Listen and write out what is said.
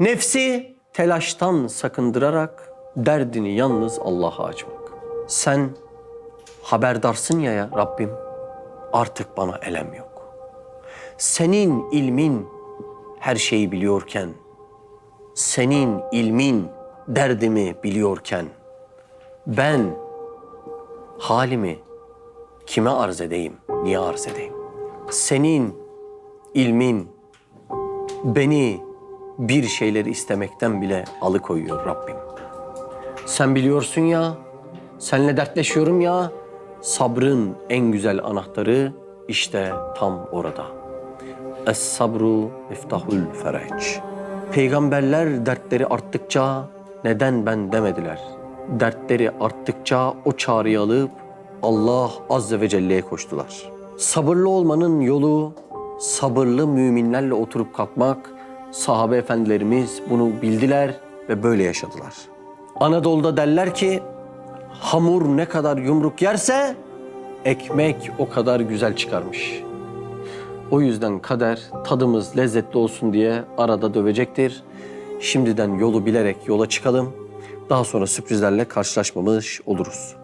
Nefsi telaştan sakındırarak derdini yalnız Allah'a açmak. Sen haberdarsın ya ya Rabbim artık bana elem yok. Senin ilmin her şeyi biliyorken, senin ilmin derdimi biliyorken ben halimi kime arz edeyim, niye arz edeyim? Senin ilmin beni bir şeyleri istemekten bile alıkoyuyor Rabbim. Sen biliyorsun ya, senle dertleşiyorum ya, sabrın en güzel anahtarı işte tam orada. Es sabru miftahul fereç. Peygamberler dertleri arttıkça neden ben demediler. Dertleri arttıkça o çağrıyı alıp Allah Azze ve Celle'ye koştular. Sabırlı olmanın yolu sabırlı müminlerle oturup kalkmak. Sahabe efendilerimiz bunu bildiler ve böyle yaşadılar. Anadolu'da derler ki hamur ne kadar yumruk yerse ekmek o kadar güzel çıkarmış. O yüzden kader tadımız lezzetli olsun diye arada dövecektir. Şimdiden yolu bilerek yola çıkalım. Daha sonra sürprizlerle karşılaşmamış oluruz.